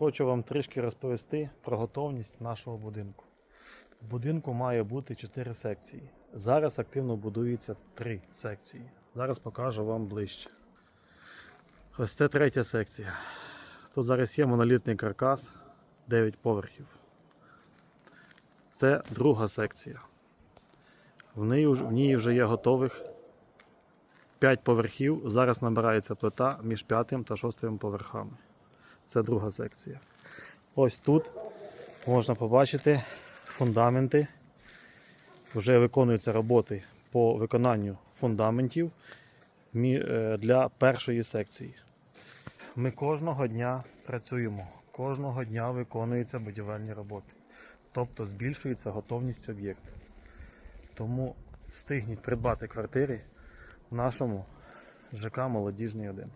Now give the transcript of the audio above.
хочу вам трішки розповісти про готовність нашого будинку. В будинку має бути 4 секції. Зараз активно будується 3 секції. Зараз покажу вам ближче. Ось це третя секція. Тут зараз є монолітний каркас 9 поверхів. Це друга секція. В ній, в ній вже є готових 5 поверхів. Зараз набирається плита між п'ятим та шостим поверхами. Це друга секція. Ось тут можна побачити фундаменти. Вже виконуються роботи по виконанню фундаментів е, для першої секції. Ми кожного дня працюємо, кожного дня виконуються будівельні роботи. Тобто збільшується готовність об'єкту. Тому встигніть придбати квартири в нашому ЖК Молодіжний 1.